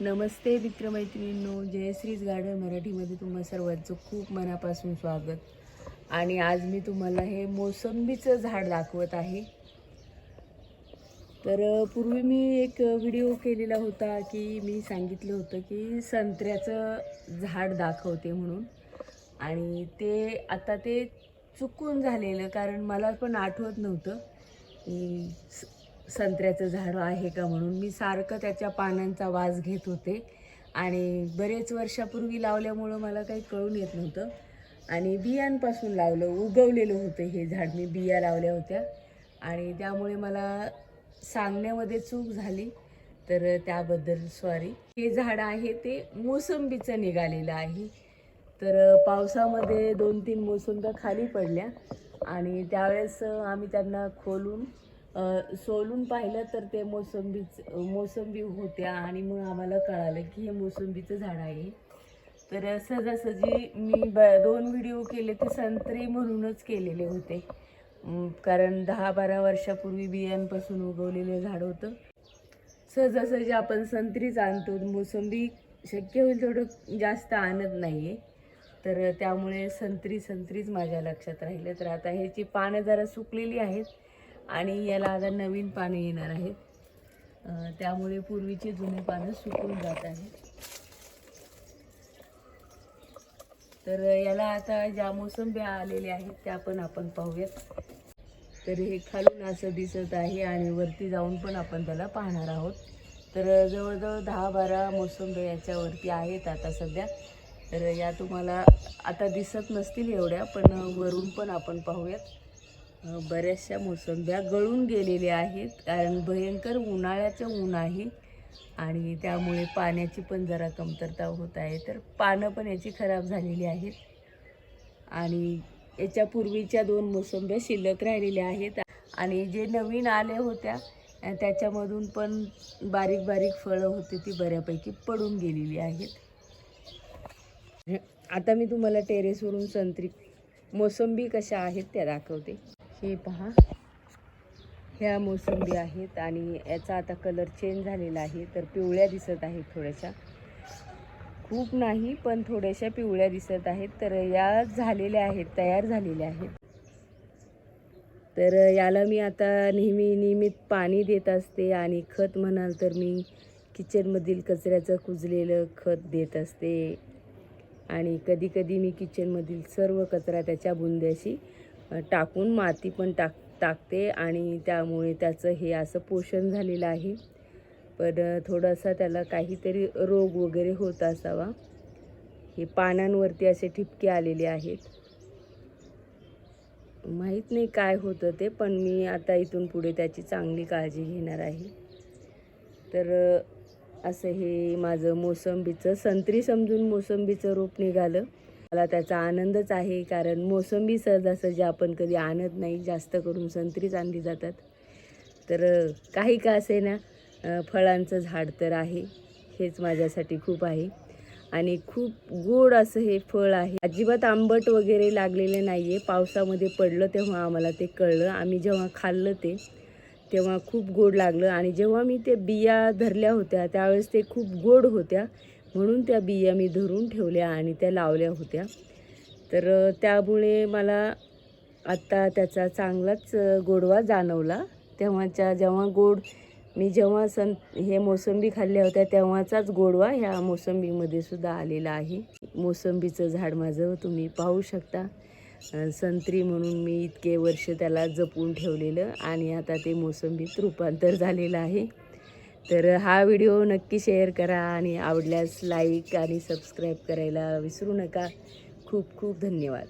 नमस्ते मित्रमैत्रिणींनो जयश्रीज garden मराठीमध्ये तुम्हा सर्वांचं खूप मनापासून स्वागत. आणि आज मी तुम्हाला हे मोसंबीचं झाड दाखवत आहे. तर पूर्वी मी एक व्हिडिओ केलेला होता की मी सांगितलं होतं की संत्र्याचं झाड दाखवते म्हणून. आणि ते आता ते चुकून झालेलं कारण मला पण आठवत नव्हतं. स- संत्र्याचं झाड आहे का म्हणून. मी सारखं त्याच्या पानांचा वास घेत होते. आणि बरेच वर्षापूर्वी लावल्यामुळं मला काही कळून येत नव्हतं. आणि बियांपासून लावलं उगवलेलं होतं हे झाड. मी बिया लावल्या होत्या. आणि त्यामुळे मला सांगण्यामध्ये चूक झाली. तर त्याबद्दल सॉरी हे झाड आहे ते मोसंबीचं निघालेलं आहे. तर पावसामध्ये दोन तीन मोसंब्या खाली पडल्या. आणि त्यावेळेस आम्ही त्यांना खोलून सोलून पाहिलं तर ते मोसंबीच मोसंबी होत्या आणि मग आम्हाला कळालं की हे मोसंबीचं झाड आहे. तर सहजासहजी मी ब दोन व्हिडिओ केले ते संत्री म्हणूनच केलेले होते. कारण दहा बारा वर्षापूर्वी बियांपासून उगवलेलं झाड होतं. सहजासहजी आपण संत्रीच आणतो. मोसंबी शक्य होईल तेवढं जास्त आणत नाही आहे तर त्यामुळे संत्री संत्रीच माझ्या लक्षात राहिलं. तर आता ह्याची पानं जरा सुकलेली आहेत. आणि याला आता नवीन पानं येणार आहेत. त्यामुळे पूर्वीची जुनी पानं सुकून जात आहेत. तर याला आता ज्या मोसंब्या आलेल्या आहेत त्या पण आपण पाहूयात. तर हे खालून असं दिसत आहे आणि वरती जाऊन पण आपण त्याला पाहणार आहोत. तर जवळजवळ दहा बारा मोसंब्या याच्यावरती आहेत आता सध्या. तर या तुम्हाला आता दिसत नसतील एवढ्या पण वरून पण आपण पाहूयात. बऱ्याचशा मोसंब्या गळून गेलेल्या आहेत. कारण भयंकर उन्हाळ्याचं ऊन आहे आणि त्यामुळे पाण्याची पण जरा कमतरता होत आहे. तर पानं पण याची खराब झालेली आहेत. आणि याच्या पूर्वीच्या दोन मोसंब्या शिल्लक राहिलेल्या आहेत. आणि जे नवीन आले होत्या त्याच्यामधून पण बारीक बारीक फळं होती ती बऱ्यापैकी पडून गेलेली आहेत. आता मी तुम्हाला टेरेसवरून संत्री मोसंबी कशा आहेत त्या दाखवते. हे पहा. ह्या मोसंबी आहेत आणि याचा आता कलर चेंज झालेला आहे तर पिवळ्या दिसत आहेत थोड्याशा. खूप नाही पण थोड्याशा पिवळ्या दिसत आहेत. तर या झालेल्या आहेत तयार झालेल्या आहेत. तर याला मी आता नेहमी नियमित पाणी देत असते आणि खत म्हणाल तर मी किचनमधील कचऱ्याचं कुजलेलं खत देत असते. आणि कधीकधी मी किचनमधील सर्व कचरा त्याच्या बुंद्याशी टाकून माती पण टाक टाकते आणि त्यामुळे त्याचं हे असं पोषण झालेलं आहे. पण थोडासा त्याला काहीतरी रोग वगैरे होत असावा. हे पानांवरती असे ठिपके आलेले आहेत. माहीत नाही काय होतं ते पण मी आता इथून पुढे त्याची चांगली काळजी घेणार आहे. तर असं हे माझं मोसंबीचं संत्री समजून मोसंबीचं रोप निघालं. मला त्याचा आनंदच आहे कारण मोसंबी सहजासहजी आपण कधी आणत नाही जास्त करून संत्रीच आणली जातात. तर काही का असे ना फळांचं झाड तर आहे हेच माझ्यासाठी खूप आहे. आणि खूप गोड असं हे फळ आहे. अजिबात आंबट वगैरे लागलेले नाही आहे पावसामध्ये पडलं तेव्हा आम्हाला ते कळलं. आम्ही जेव्हा खाल्लं ते तेव्हा खूप गोड लागलं. आणि जेव्हा मी ते बिया धरल्या होत्या त्यावेळेस ते खूप गोड होत्या. म्हणून त्या बिया मी धरून ठेवल्या आणि त्या लावल्या होत्या. तर त्यामुळे मला आत्ता त्याचा चांगलाच गोडवा जाणवला. तेव्हाच्या जेव्हा गोड मी जेव्हा सं हे मोसंबी खाल्ल्या होत्या तेव्हाचाच गोडवा ह्या मोसंबीमध्ये सुद्धा आलेला आहे. मोसंबीचं झाड माझं तुम्ही पाहू शकता. संत्री म्हणून मी इतके वर्ष त्याला जपून ठेवलेलं आणि आता ते मोसंबीत रूपांतर झालेलं आहे. तर हा व्हिडिओ नक्की शेअर करा आणि आवडल्यास लाईक आणि सबस्क्राईब करायला विसरू नका. खूप खूप धन्यवाद.